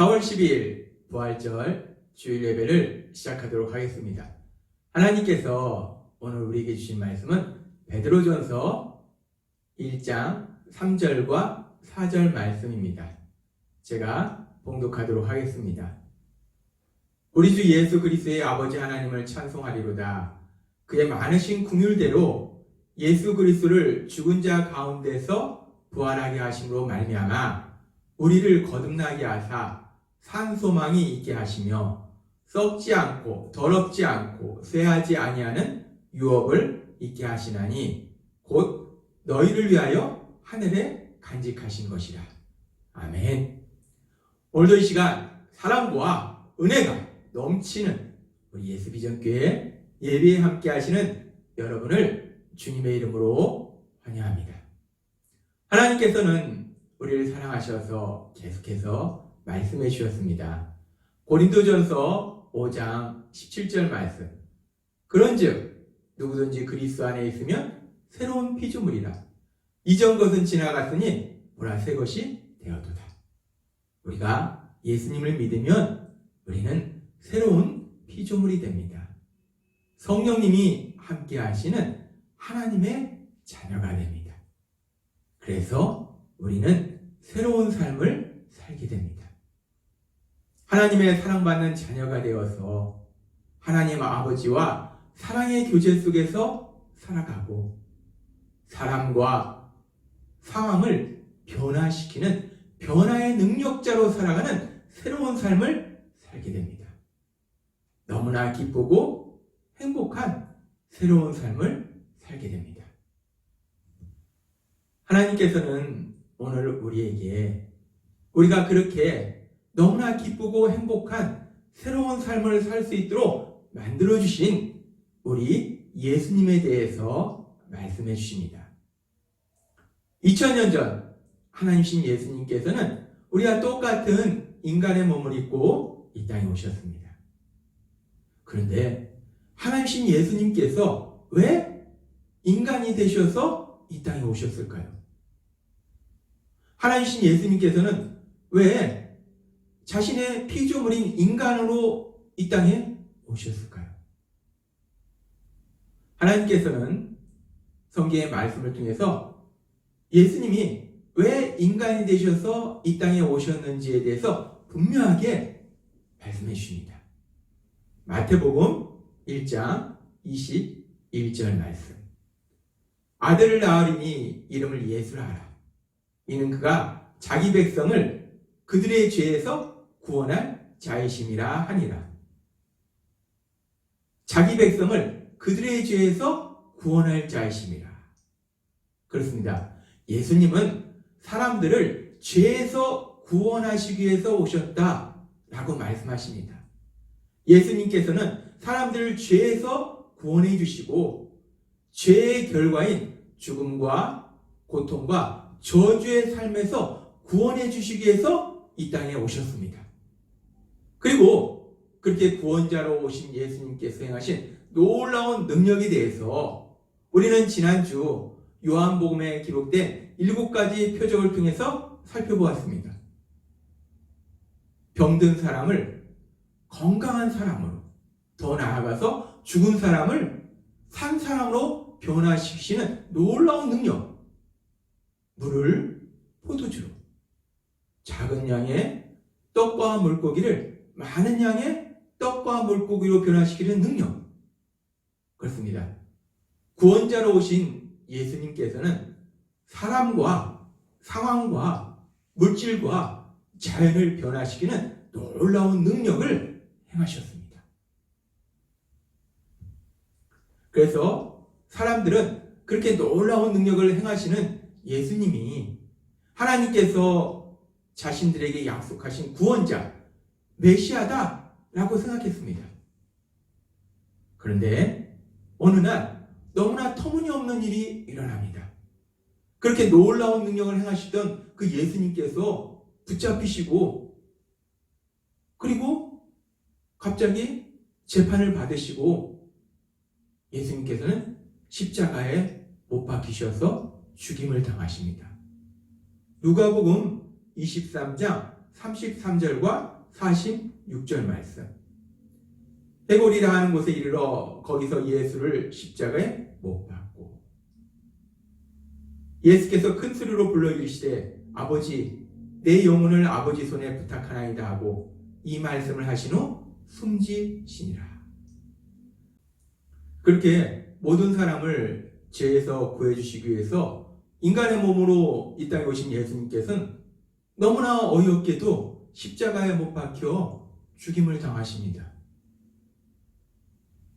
4월 12일 부활절 주일 예배를 시작하도록 하겠습니다. 하나님께서 오늘 우리에게 주신 말씀은 베드로전서 1장 3절과 4절 말씀입니다. 제가 봉독하도록 하겠습니다. 우리 주 예수 그리스도의 아버지 하나님을 찬송하리로다. 그의 많으신 궁율대로 예수 그리스도를 죽은 자 가운데서 부활하게 하심으로 말미암아 우리를 거듭나게 하사 산 소망이 있게 하시며 썩지 않고 더럽지 않고 쇠하지 아니하는 유업을 있게 하시나니 곧 너희를 위하여 하늘에 간직하신 것이라. 아멘. 오늘도 이 시간 사랑과 은혜가 넘치는 우리 예수비전교회 예배에 함께 하시는 여러분을 주님의 이름으로 환영합니다. 하나님께서는 우리를 사랑하셔서 계속해서 말씀해 주셨습니다. 고린도전서 5장 17절 말씀. 그런즉 누구든지 그리스도 안에 있으면 새로운 피조물이라. 이전 것은 지나갔으니 보라 새 것이 되었도다. 우리가 예수님을 믿으면 우리는 새로운 피조물이 됩니다. 성령님이 함께 하시는 하나님의 자녀가 됩니다. 그래서 우리는 새로운 삶을 살게 됩니다. 하나님의 사랑받는 자녀가 되어서 하나님 아버지와 사랑의 교제 속에서 살아가고 사람과 상황을 변화시키는 변화의 능력자로 살아가는 새로운 삶을 살게 됩니다. 너무나 기쁘고 행복한 새로운 삶을 살게 됩니다. 하나님께서는 오늘 우리에게 우리가 그렇게 너무나 기쁘고 행복한 새로운 삶을 살 수 있도록 만들어주신 우리 예수님에 대해서 말씀해 주십니다. 2000년 전 하나님신 예수님께서는 우리와 똑같은 인간의 몸을 입고 이 땅에 오셨습니다. 그런데 하나님신 예수님께서 왜 인간이 되셔서 이 땅에 오셨을까요? 하나님신 예수님께서는 왜 자신의 피조물인 인간으로 이 땅에 오셨을까요? 하나님께서는 성경의 말씀을 통해서 예수님이 왜 인간이 되셔서 이 땅에 오셨는지에 대해서 분명하게 말씀해 주십니다. 마태복음 1장 21절 말씀. 아들을 낳으리니 이름을 예수라 하라. 이는 그가 자기 백성을 그들의 죄에서 구원할 자이심이라 하니라. 자기 백성을 그들의 죄에서 구원할 자이심이라. 그렇습니다. 예수님은 사람들을 죄에서 구원하시기 위해서 오셨다 라고 말씀하십니다. 예수님께서는 사람들을 죄에서 구원해 주시고 죄의 결과인 죽음과 고통과 저주의 삶에서 구원해 주시기 위해서 이 땅에 오셨습니다. 그리고 그렇게 구원자로 오신 예수님께서 행하신 놀라운 능력에 대해서 우리는 지난주 요한복음에 기록된 일곱 가지 표적을 통해서 살펴보았습니다. 병든 사람을 건강한 사람으로, 더 나아가서 죽은 사람을 산 사람으로 변화시키시는 놀라운 능력. 물을 포도주로, 작은 양의 떡과 물고기를 많은 양의 떡과 물고기로 변화시키는 능력. 그렇습니다. 구원자로 오신 예수님께서는 사람과 상황과 물질과 자연을 변화시키는 놀라운 능력을 행하셨습니다. 그래서 사람들은 그렇게 놀라운 능력을 행하시는 예수님이 하나님께서 자신들에게 약속하신 구원자, 메시아다라고 생각했습니다. 그런데 어느 날 너무나 터무니없는 일이 일어납니다. 그렇게 놀라운 능력을 행하시던 그 예수님께서 붙잡히시고 그리고 갑자기 재판을 받으시고 예수님께서는 십자가에 못 박히셔서 죽임을 당하십니다. 누가복음 23장 33절과 46절 말씀. 해골이라 하는 곳에 이르러 거기서 예수를 십자가에 못 박고 예수께서 큰 소리로 불러 이르시되 아버지 내 영혼을 아버지 손에 부탁하나이다 하고 이 말씀을 하신 후 숨지시니라. 그렇게 모든 사람을 죄에서 구해주시기 위해서 인간의 몸으로 이 땅에 오신 예수님께서는 너무나 어이없게도 십자가에 못 박혀 죽임을 당하십니다.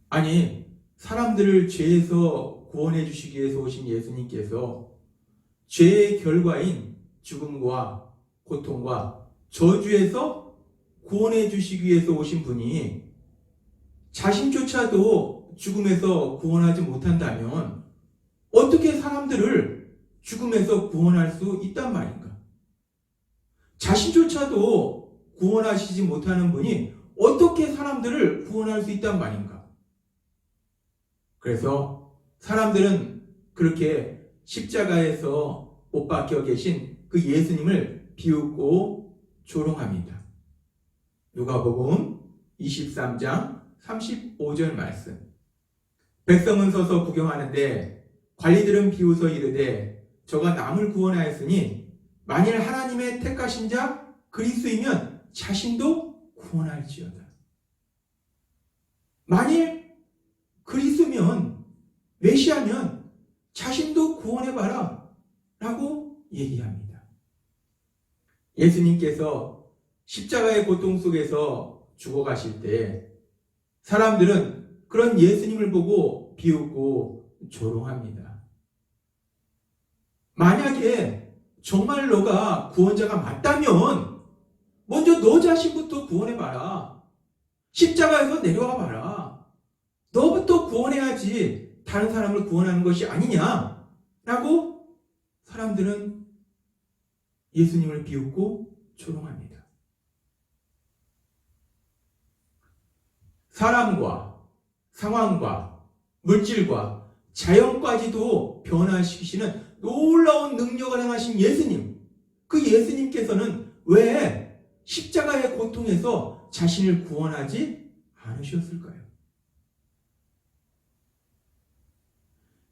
아니, 사람들을 죄에서 구원해 주시기 위해서 오신 예수님께서 죄의 결과인 죽음과 고통과 저주에서 구원해 주시기 위해서 오신 분이 자신조차도 죽음에서 구원하지 못한다면 어떻게 사람들을 죽음에서 구원할 수 있단 말인가? 자신조차도 구원하시지 못하는 분이 어떻게 사람들을 구원할 수 있단 말인가? 그래서 사람들은 그렇게 십자가에서 못 박혀 계신 그 예수님을 비웃고 조롱합니다. 누가복음 23장 35절 말씀. 백성은 서서 구경하는데 관리들은 비웃어 이르되 저가 남을 구원하였으니 만일 하나님의 택하신 자 그리스도이면 자신도 구원할지어다. 만일 그리스도면 메시아면 자신도 구원해봐라 라고 얘기합니다. 예수님께서 십자가의 고통 속에서 죽어가실 때 사람들은 그런 예수님을 보고 비웃고 조롱합니다. 만약에 정말 너가 구원자가 맞다면 먼저 너 자신부터 구원해봐라. 십자가에서 내려와 봐라. 너부터 구원해야지 다른 사람을 구원하는 것이 아니냐? 라고 사람들은 예수님을 비웃고 조롱합니다. 사람과 상황과 물질과 자연까지도 변화시키시는 놀라운 능력을 행하신 예수님. 그 예수님께서는 왜 십자가의 고통에서 자신을 구원하지 않으셨을까요?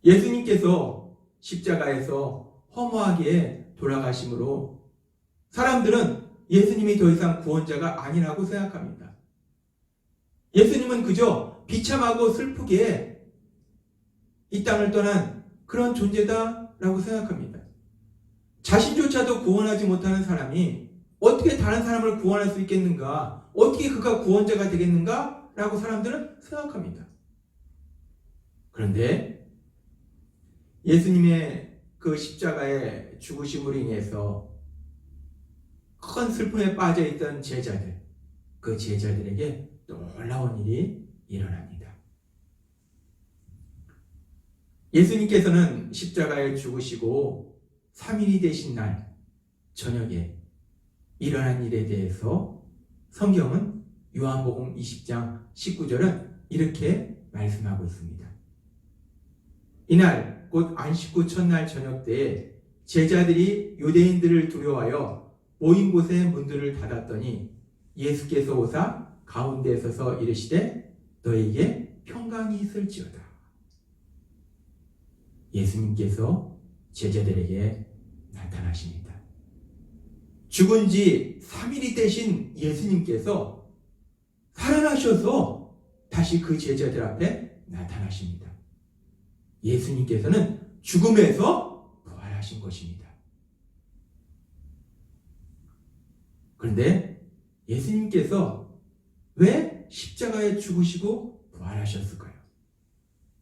예수님께서 십자가에서 허무하게 돌아가심으로 사람들은 예수님이 더 이상 구원자가 아니라고 생각합니다. 예수님은 그저 비참하고 슬프게 이 땅을 떠난 그런 존재다 라고 생각합니다. 자신조차도 구원하지 못하는 사람이 어떻게 다른 사람을 구원할 수 있겠는가? 어떻게 그가 구원자가 되겠는가? 라고 사람들은 생각합니다. 그런데 예수님의 그 십자가의 죽으심으로 인해서 큰 슬픔에 빠져 있던 제자들, 그 제자들에게 놀라운 일이 일어납니다. 예수님께서는 십자가에 죽으시고 3일이 되신 날 저녁에 일어난 일에 대해서 성경은 요한복음 20장 19절은 이렇게 말씀하고 있습니다. 이날 곧 안식구 첫날 저녁 때에 제자들이 유대인들을 두려워하여 모인 곳의 문들을 닫았더니 예수께서 오사 가운데 서서 이르시되 너에게 평강이 있을지어다. 예수님께서 제자들에게 나타나십니다. 죽은 지 3일이 되신 예수님께서 살아나셔서 다시 그 제자들 앞에 나타나십니다. 예수님께서는 죽음에서 부활하신 것입니다. 그런데 예수님께서 왜 십자가에 죽으시고 부활하셨을까요?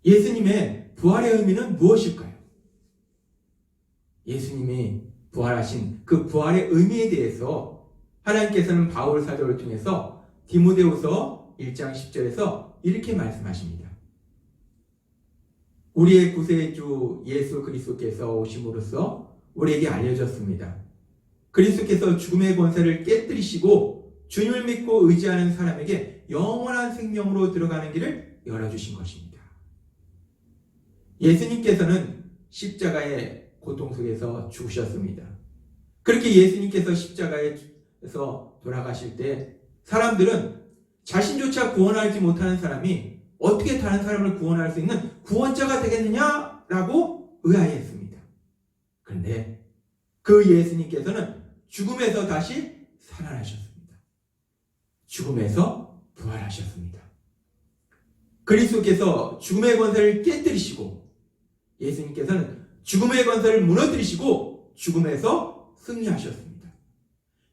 예수님의 부활의 의미는 무엇일까요? 예수님이 부활하신 그 부활의 의미에 대해서 하나님께서는 바울 사도를 통해서 디모데후서 1장 10절에서 이렇게 말씀하십니다. 우리의 구세주 예수 그리스도께서 오심으로써 우리에게 알려졌습니다. 그리스도께서 죽음의 권세를 깨뜨리시고 주님을 믿고 의지하는 사람에게 영원한 생명으로 들어가는 길을 열어주신 것입니다. 예수님께서는 십자가의 고통 속에서 죽으셨습니다. 그렇게 예수님께서 십자가에 하나님께서 돌아가실 때 사람들은 자신조차 구원하지 못하는 사람이 어떻게 다른 사람을 구원할 수 있는 구원자가 되겠느냐라고 의아해했습니다. 그런데 그 예수님께서는 죽음에서 다시 살아나셨습니다. 죽음에서 부활하셨습니다. 그리스도께서 죽음의 권세를 깨뜨리시고 예수님께서는 죽음의 권세를 무너뜨리시고 죽음에서 승리하셨습니다.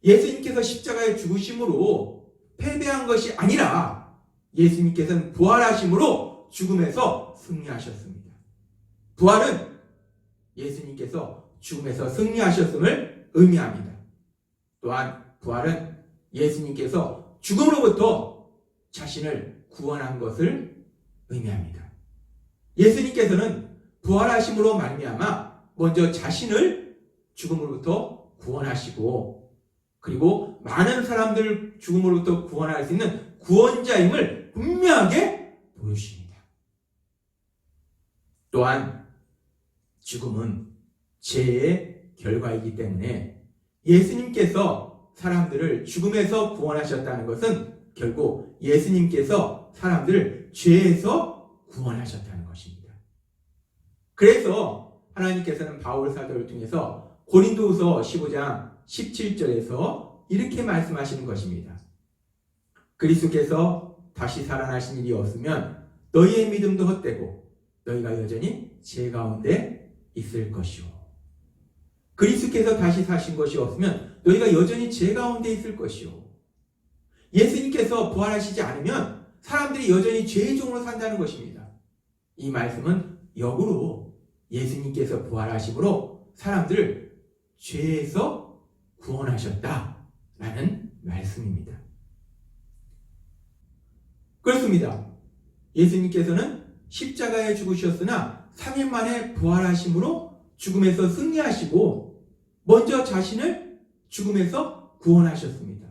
예수님께서 십자가에 죽으심으로 패배한 것이 아니라 예수님께서는 부활하심으로 죽음에서 승리하셨습니다. 부활은 예수님께서 죽음에서 승리하셨음을 의미합니다. 또한 부활은 예수님께서 죽음으로부터 자신을 구원한 것을 의미합니다. 예수님께서는 부활하심으로 말미암아 먼저 자신을 죽음으로부터 구원하시고 그리고 많은 사람들을 죽음으로부터 구원할 수 있는 구원자임을 분명하게 보여주십니다. 또한 죽음은 죄의 결과이기 때문에 예수님께서 사람들을 죽음에서 구원하셨다는 것은 결국 예수님께서 사람들을 죄에서 구원하셨다는 것입니다. 그래서 하나님께서는 바울 사도를 통해서 고린도후서 15장 17절에서 이렇게 말씀하시는 것입니다. 그리스도께서 다시 살아나신 일이 없으면 너희의 믿음도 헛되고 너희가 여전히 죄 가운데 있을 것이오. 그리스도께서 다시 사신 것이 없으면 너희가 여전히 죄 가운데 있을 것이오. 예수님께서 부활하시지 않으면 사람들이 여전히 죄의 종으로 산다는 것입니다. 이 말씀은 역으로 예수님께서 부활하심으로 사람들을 죄에서 구원하셨다라는 말씀입니다. 그렇습니다. 예수님께서는 십자가에 죽으셨으나 3일 만에 부활하심으로 죽음에서 승리하시고 먼저 자신을 죽음에서 구원하셨습니다.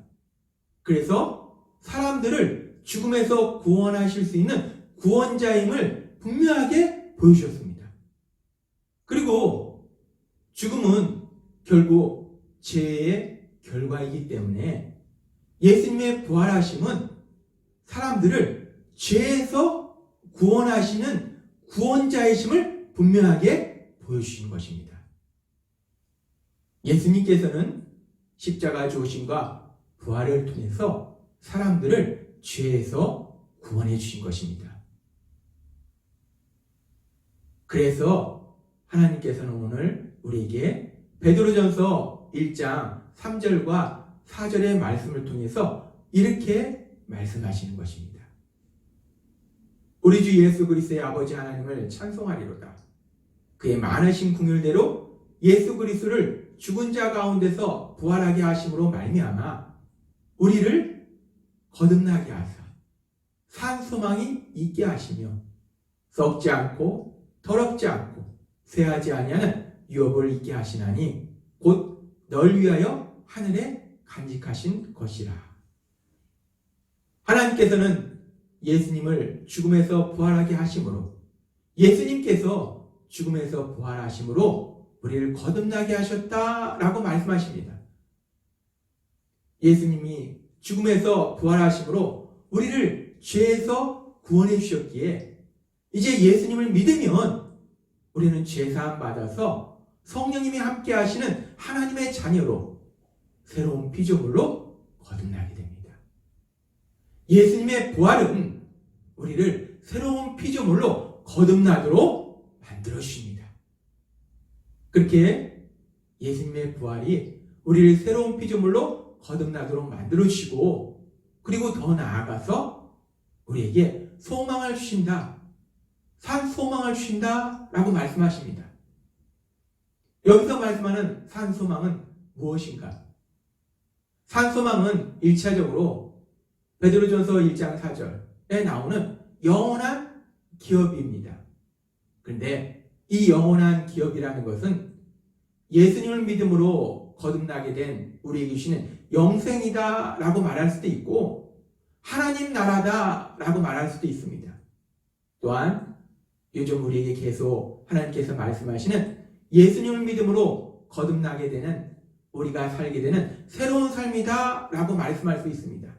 그래서 사람들을 죽음에서 구원하실 수 있는 구원자임을 분명하게 보여주셨습니다. 그리고 죽음은 결국 죄의 결과이기 때문에 예수님의 부활하심은 사람들을 죄에서 구원하시는 구원자이심을 분명하게 보여주신 것입니다. 예수님께서는 십자가 죽으심과 부활을 통해서 사람들을 죄에서 구원해 주신 것입니다. 그래서 하나님께서는 오늘 우리에게 베드로전서 1장 3절과 4절의 말씀을 통해서 이렇게 말씀하시는 것입니다. 우리 주 예수 그리스도의 아버지 하나님을 찬송하리로다. 그의 많으신 궁율대로 예수 그리스도를 죽은 자 가운데서 부활하게 하심으로 말미암아 우리를 거듭나게 하사 산 소망이 있게 하시며 썩지 않고 더럽지 않고 쇠하지 아니하는 유업을 있게 하시나니 곧 널 위하여 하늘에 간직하신 것이라. 하나님께서는 예수님을 죽음에서 부활하게 하심으로 예수님께서 죽음에서 부활하심으로 우리를 거듭나게 하셨다라고 말씀하십니다. 예수님이 죽음에서 부활하심으로 우리를 죄에서 구원해 주셨기에 이제 예수님을 믿으면 우리는 죄사함 받아서 성령님이 함께 하시는 하나님의 자녀로 새로운 피조물로 거듭나게 됩니다. 예수님의 부활은 우리를 새로운 피조물로 거듭나도록 만들어 주십니다. 그렇게 예수님의 부활이 우리를 새로운 피조물로 거듭나도록 만들어 주시고 그리고 더 나아가서 우리에게 소망을 주신다. 산 소망을 주신다. 라고 말씀하십니다. 여기서 말씀하는 산 소망은 무엇인가? 산 소망은 1차적으로 베드로전서 1장 4절에 나오는 영원한 기업입니다. 그런데 이 영원한 기업이라는 것은 예수님을 믿음으로 거듭나게 된 우리에게 주시는 영생이다 라고 말할 수도 있고 하나님 나라다 라고 말할 수도 있습니다. 또한 요즘 우리에게 계속 하나님께서 말씀하시는 예수님을 믿음으로 거듭나게 되는 우리가 살게 되는 새로운 삶이다 라고 말씀할 수 있습니다.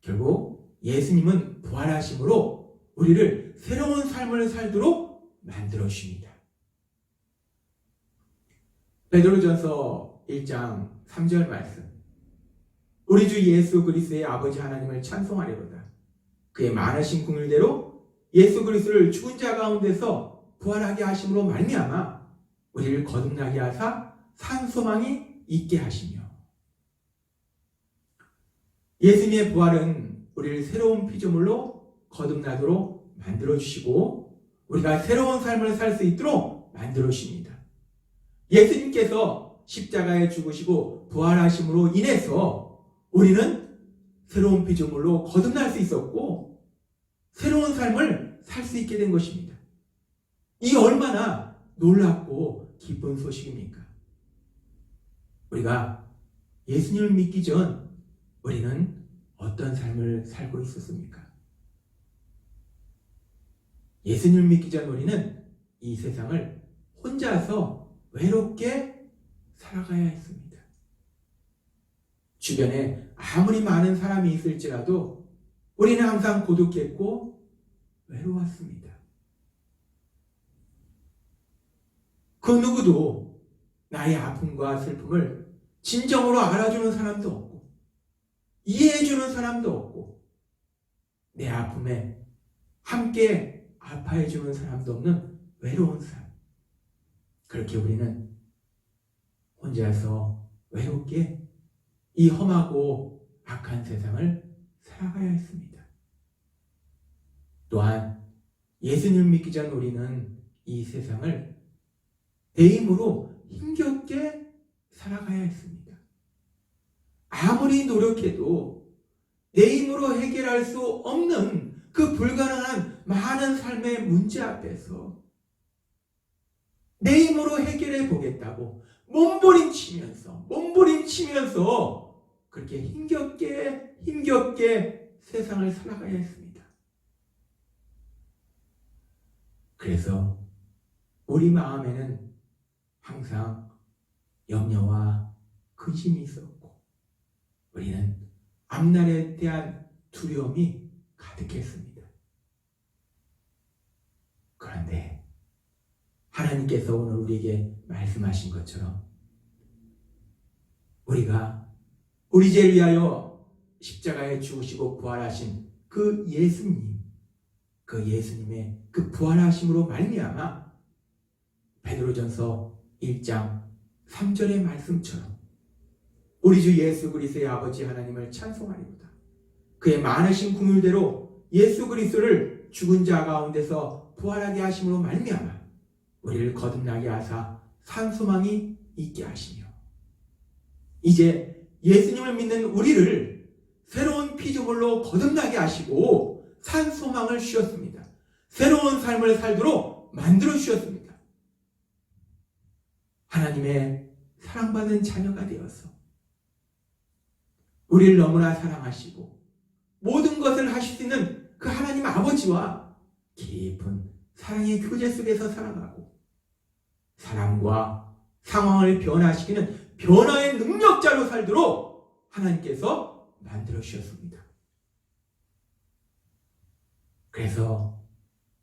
결국 예수님은 부활하심으로 우리를 새로운 삶을 살도록 만들어 주십니다. 베드로전서 1장 3절 말씀. 우리 주 예수 그리스도의 아버지 하나님을 찬송하려도다. 그의 많으신 궁율대로 예수 그리스도를 죽은 자 가운데서 부활하게 하심으로 말미암아 우리를 거듭나게 하사 산 소망이 있게 하시며 예수님의 부활은 우리를 새로운 피조물로 거듭나도록 만들어 주시고 우리가 새로운 삶을 살 수 있도록 만들어 주십니다. 예수님께서 십자가에 죽으시고 부활하심으로 인해서 우리는 새로운 피조물로 거듭날 수 있었고 새로운 삶을 살 수 있게 된 것입니다. 이 얼마나 놀랍고 기쁜 소식입니까? 우리가 예수님을 믿기 전 우리는 어떤 삶을 살고 있었습니까? 예수님을 믿기 전 우리는 이 세상을 혼자서 외롭게 살아가야 했습니다. 주변에 아무리 많은 사람이 있을지라도 우리는 항상 고독했고 외로웠습니다. 그 누구도 나의 아픔과 슬픔을 진정으로 알아주는 사람도 없고, 이해해주는 사람도 없고, 내 아픔에 함께 아파해주는 사람도 없는 외로운 삶. 그렇게 우리는 혼자서 외롭게 이 험하고 악한 세상을 살아가야 했습니다. 또한 예수님을 믿기 전 우리는 이 세상을 내 힘으로 힘겹게 살아가야 했습니다. 아무리 노력해도 내 힘으로 해결할 수 없는 그 불가능한 많은 삶의 문제 앞에서 내 힘으로 해결해 보겠다고 몸부림치면서 몸부림치면서 그렇게 힘겹게 힘겹게 세상을 살아가야 했습니다. 그래서 우리 마음에는 항상 염려와 근심이 있었고 우리는 앞날에 대한 두려움이 가득했습니다. 그런데 하나님께서 오늘 우리에게 말씀하신 것처럼 우리가 우리 죄를 위하여 십자가에 죽으시고 부활하신 그 예수님, 그 예수님의 그 부활하심으로 말미암아 베드로전서 1장 3절의 말씀처럼 우리 주 예수 그리스도의 아버지 하나님을 찬송하리로다. 그의 많으신 궁율대로 예수 그리스도를 죽은 자 가운데서 부활하게 하심으로 말미암아 우리를 거듭나게 하사 산 소망이 있게 하시며 이제 예수님을 믿는 우리를 새로운 피조물로 거듭나게 하시고 산 소망을 주셨습니다. 새로운 삶을 살도록 만들어 주셨습니다. 하나님의 사랑받는 자녀가 되어서 우리를 너무나 사랑하시고 모든 것을 하실 수 있는 그 하나님 아버지와 깊은 사랑의 교제 속에서 살아가고 사람과 상황을 변화시키는 변화의 능력자로 살도록 하나님께서 만들어 주셨습니다. 그래서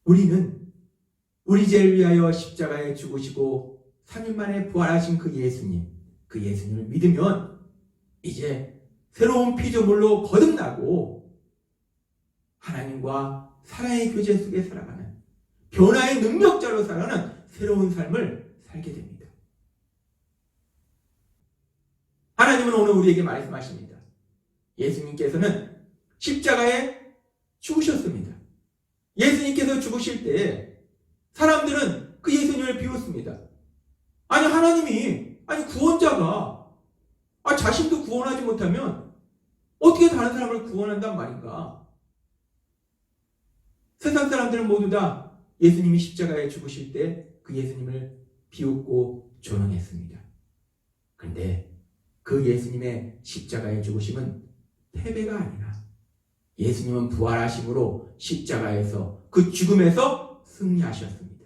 우리는 우리 죄를 위하여 십자가에 죽으시고 3일 만에 부활하신 그 예수님, 그 예수님을 믿으면 이제 새로운 피조물로 거듭나고 하나님과 사랑의 교제 속에 살아가는 변화의 능력자로 살아가는 새로운 삶을 살게 됩니다. 하나님은 오늘 우리에게 말씀하십니다. 예수님께서는 십자가에 죽으셨습니다. 예수님께서 죽으실 때 사람들은 그 예수님을 비웃습니다. 아니 하나님이 아니 구원자가 아, 자신도 구원하지 못하면 어떻게 다른 사람을 구원한단 말인가? 세상 사람들은 모두 다 예수님이 십자가에 죽으실 때 그 예수님을 비웃고 조롱했습니다. 그런데 그 예수님의 십자가에 죽으심은 패배가 아니라 예수님은 부활하심으로 십자가에서 그 죽음에서 승리하셨습니다.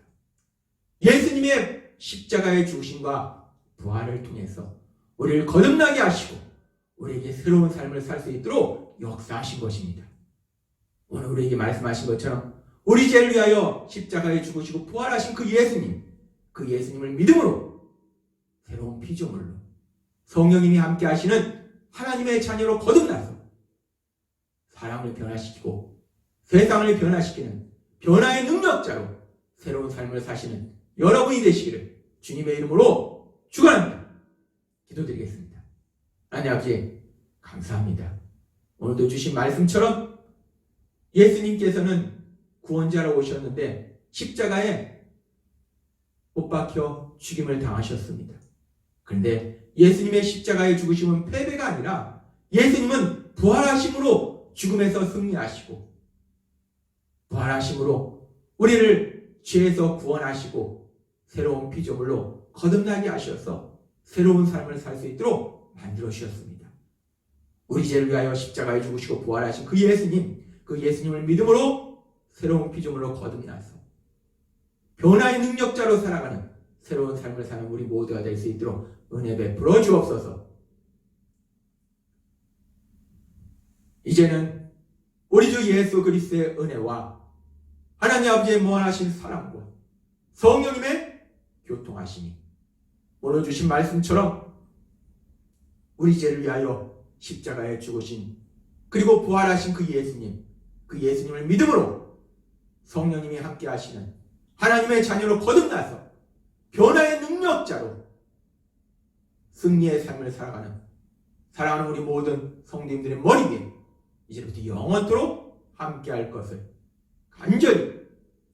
예수님의 십자가의 죽으심과 부활을 통해서 우리를 거듭나게 하시고 우리에게 새로운 삶을 살 수 있도록 역사하신 것입니다. 오늘 우리에게 말씀하신 것처럼 우리 죄를 위하여 십자가에 죽으시고 부활하신 그 예수님, 그 예수님을 믿음으로 새로운 피조물로 성령님이 함께 하시는 하나님의 자녀로 거듭나서 사람을 변화시키고 세상을 변화시키는 변화의 능력자로 새로운 삶을 사시는 여러분이 되시기를 주님의 이름으로 축원합니다. 기도드리겠습니다. 하나님 아버지 감사합니다. 오늘도 주신 말씀처럼 예수님께서는 구원자로 오셨는데 십자가에 못 박혀 죽임을 당하셨습니다. 그런데 예수님의 십자가의 죽으심은 패배가 아니라 예수님은 부활하심으로 죽음에서 승리하시고 부활하심으로 우리를 죄에서 구원하시고 새로운 피조물로 거듭나게 하셔서 새로운 삶을 살 수 있도록 만들어 주셨습니다. 우리 죄를 위하여 십자가에 죽으시고 부활하신 그 예수님, 그 예수님을 믿음으로 새로운 피조물로 거듭나서 변화의 능력자로 살아가는 새로운 삶을 사는 우리 모두가 될 수 있도록 은혜 베풀어 주옵소서. 이제는 우리 주 예수 그리스도의 은혜와 하나님 아버지의 무한하신 사랑과 성령님의 교통하심이 오늘 주신 말씀처럼 우리 죄를 위하여 십자가에 죽으신 그리고 부활하신 그 예수님 그 예수님을 믿음으로 성령님이 함께 하시는 하나님의 자녀로 거듭나서 변화의 능력자로 승리의 삶을 살아가는 사랑하는 우리 모든 성도님들의 머리 위에 이제부터 영원토록 함께 할 것을 간절히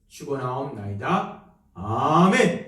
축원하옵나이다. 아멘.